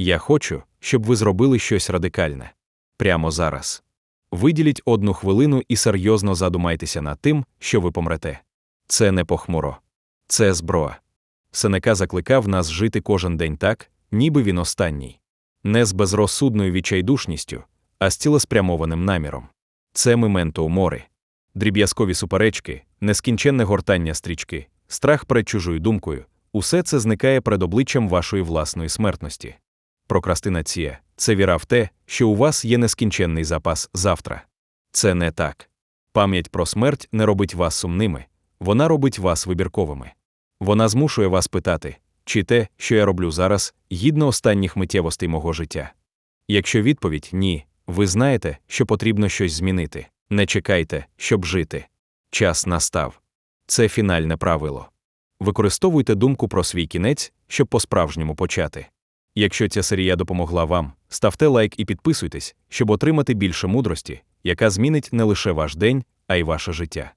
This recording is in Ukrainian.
Я хочу, щоб ви зробили щось радикальне. Прямо зараз. Виділіть одну хвилину і серйозно задумайтеся над тим, що ви помрете. Це не похмуро. Це зброя. Сенека закликав нас жити кожен день так, ніби він останній. Не з безрозсудною відчайдушністю, а з цілеспрямованим наміром. Це мементо умори. Дріб'язкові суперечки, нескінченне гортання стрічки, страх перед чужою думкою усе це зникає перед обличчям вашої власної смертності. Прокрастинація це віра в те, що у вас є нескінченний запас завтра. Це не так. Пам'ять про смерть не робить вас сумними, вона робить вас вибірковими. Вона змушує вас питати, чи те, що я роблю зараз, гідно останніх миттєвостей мого життя. Якщо відповідь ні, ви знаєте, що потрібно щось змінити. Не чекайте, щоб жити. Час настав. Це фінальне правило. Використовуйте думку про свій кінець, щоб по-справжньому почати. Якщо ця серія допомогла вам, ставте лайк і підписуйтесь, щоб отримати більше мудрості, яка змінить не лише ваш день, а й ваше життя.